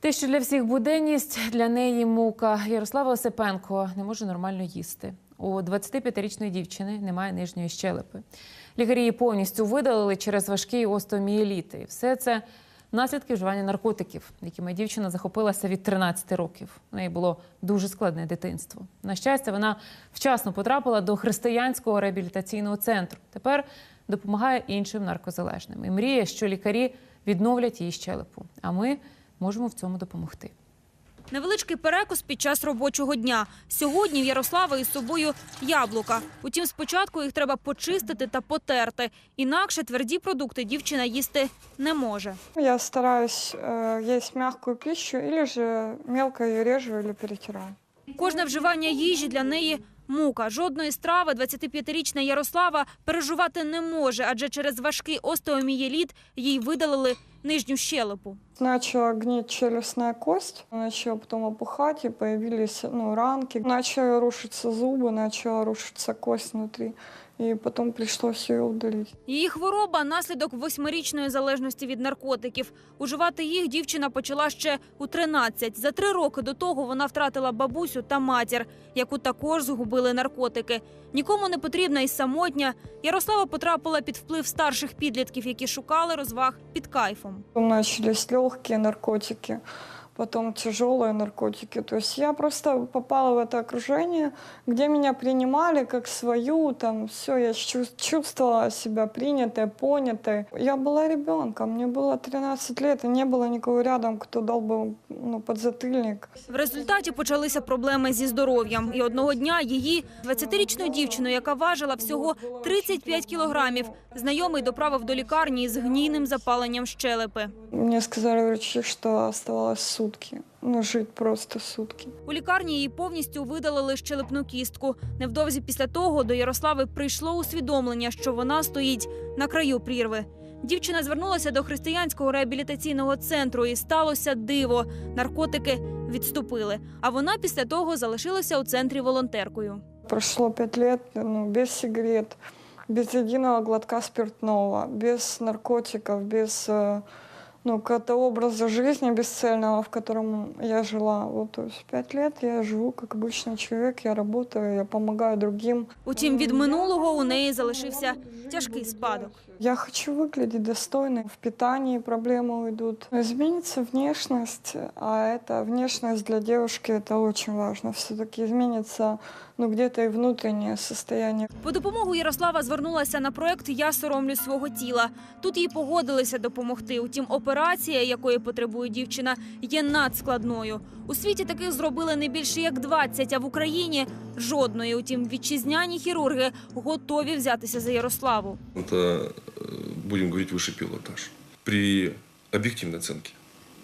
Те, що для всіх буденність, для неї мука. Ярослава Осипенко не може нормально їсти. У 25-річної дівчини немає нижньої щелепи. Лікарі її повністю видалили через важкий остеомієліт. І все це наслідки вживання наркотиків, якими дівчина захопилася від 13 років. У неї було дуже складне дитинство. На щастя, вона вчасно потрапила до християнського реабілітаційного центру. Тепер допомагає іншим наркозалежним і мріє, що лікарі відновлять її щелепу. А ми можемо в цьому допомогти. Невеличкий перекус під час робочого дня. Сьогодні в Ярослава із собою яблука. Утім, спочатку їх треба почистити та потерти. Інакше тверді продукти дівчина їсти не може. Я стараюсь э, есть мягкую пищу или же мелко ее режу или перетираю. Кожне вживання їжі для неї мука. Жодної страви 25-річна Ярослава переживати не може, адже через важкий остеомієліт їй видалили нижню щелепу. Начала гнить челюстная кость, начала потом опухать, и появились ну, ранки. Начали рушиться зубы, начала рушиться кость внутри. И потом пришлось ее удалить. Її хвороба – наслідок восьмирічної залежності від наркотиків. Уживати їх дівчина почала ще у 13. За три роки до того вона втратила бабусю та матір, яку також згубили наркотики. Нікому не потрібна і самотня. Ярослава потрапила під вплив старших підлітків, які шукали розваг під кайфом. Потом начались легкие наркотики, потом тяжелые наркотики. То есть я просто попала в это окружение, где меня принимали как свою, там все, я чу- чувствовала себя принятой, понятой. Я была ребенком, мне было 13 лет, и не было никого рядом, кто дал бы ну, подзатыльник. В результаті почалися проблеми зі здоров'ям. І одного дня її, 20-річну дівчину, яка важила всього 35 кілограмів, знайомий доправив до лікарні із гнійним запаленням щелепи. Мне сказали врачи, что оставалось сутки, ну жить просто сутки. У лікарні їй повністю видалили щелепну кістку. Невдовзі після того до Ярослави прийшло усвідомлення, що вона стоїть на краю прірви. Дівчина звернулася до християнського реабілітаційного центру і сталося диво. Наркотики відступили. А вона після того залишилася у центрі волонтеркою. Прошло пять лет ну, без сигарет, без единого глотка спиртного, без наркотиков, без э, ну, какого-то образа жизни бесцельного, в котором я жила. Вот, то есть пять лет я живу как обычный человек, я работаю, я помогаю другим. Утім, від минулого у неї залишився тяжкий спадок. Я хочу выглядеть достойно. В питании проблемы уйдут. Изменится внешность, а эта внешность для девушки это очень важно. Все-таки изменится ну, где-то и внутреннее состояние. По допомогу Ярослава звернулася на проект Я соромлю свого тіла. Тут їй погодилися допомогти. Утім, операція, якої потребує дівчина, є надскладною. У світі таких зробили не більше як 20, а в Україні жодної. Утім, вітчизняні хірурги готові взятися за Ярославу. Это, э, будем говорить, высший пилотаж. При объективной оценке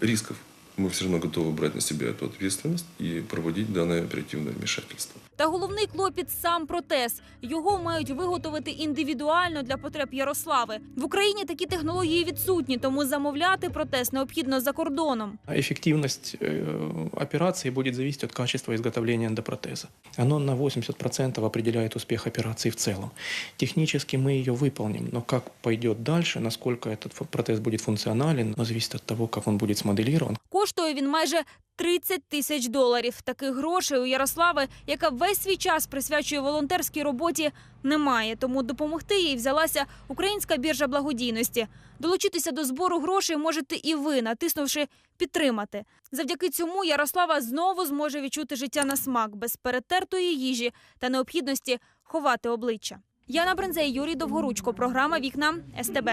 рисков мы все равно готовы брать на себя эту ответственность и проводить данное оперативное вмешательство. Та головний клопіт сам протез. Його мають виготовити індивідуально для потреб Ярослави. В Україні такі технології відсутні, тому замовляти протез необхідно за кордоном. А Эффективность э, операции будет зависеть от качества изготовления эндопротеза. Оно на 80% определяет успех операции в целом. Технически мы ее выполним, но как пойдет дальше, насколько этот фу- протез будет функционален, зависит от того, как он будет смоделирован. Коштує він майже 30 тисяч доларів. Таких грошей у Ярослави, яка весь свій час присвячує волонтерській роботі, немає. Тому допомогти їй взялася Українська біржа благодійності. Долучитися до збору грошей можете і ви, натиснувши підтримати. Завдяки цьому Ярослава знову зможе відчути життя на смак без перетертої їжі та необхідності ховати обличчя. Яна Брензей, Юрій Довгоручко. Програма Вікна СТБ.